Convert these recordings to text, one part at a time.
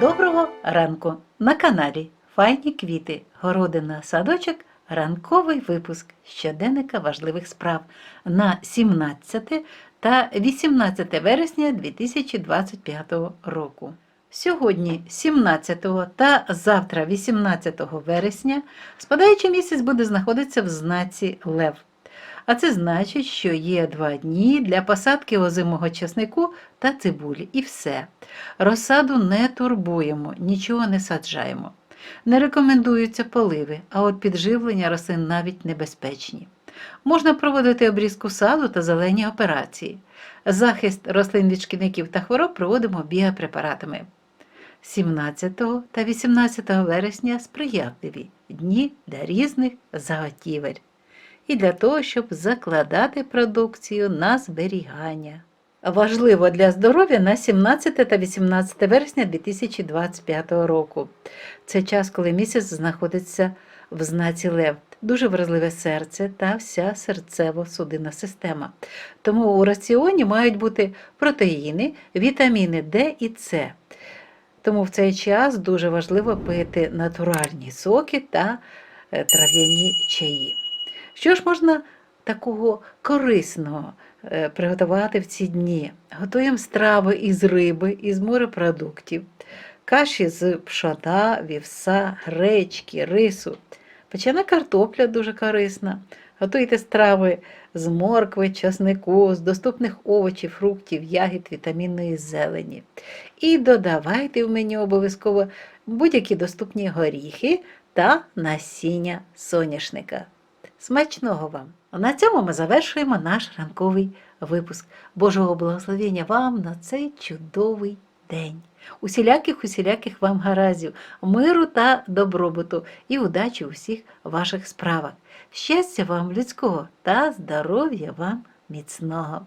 Доброго ранку на каналі Файні квіти, городина, садочок, ранковий випуск щоденника важливих справ на 17 та 18 вересня 2025 року. Сьогодні, 17 та завтра, 18 вересня, спадаючий місяць буде знаходитися в знаці Лев. А це значить, що є два дні для посадки озимого часнику та цибулі. І все. Розсаду не турбуємо, нічого не саджаємо. Не рекомендуються поливи, а от підживлення рослин навіть небезпечні. Можна проводити обрізку саду та зелені операції. Захист рослин від шкідників та хвороб проводимо біопрепаратами. 17 та 18 вересня сприятливі дні для різних заготівель і для того, щоб закладати продукцію на зберігання. Важливо для здоров'я на 17 та 18 вересня 2025 року. Це час, коли місяць знаходиться в знаці Лев. Дуже вразливе серце та вся серцево-судинна система. Тому у раціоні мають бути протеїни, вітаміни Д і С. Тому в цей час дуже важливо пити натуральні соки та е, трав'яні чаї. Що ж можна такого корисного е, приготувати в ці дні? Готуємо страви із риби, із морепродуктів, каші з пшона, вівса, гречки, рису. Печена картопля дуже корисна. Готуйте страви з моркви, часнику, з доступних овочів, фруктів, ягід, вітамінної зелені. І додавайте в меню обов'язково будь-які доступні горіхи та насіння соняшника. Смачного вам! На цьому ми завершуємо наш ранковий випуск. Божого благословення вам на цей чудовий день. Усіляких, усіляких вам гараздів, миру та добробуту і удачі у всіх ваших справах. Щастя вам людського та здоров'я вам міцного.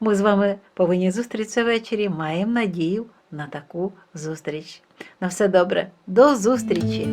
Ми з вами повинні зустрітися ввечері. Маємо надію на таку зустріч. На все добре, до зустрічі!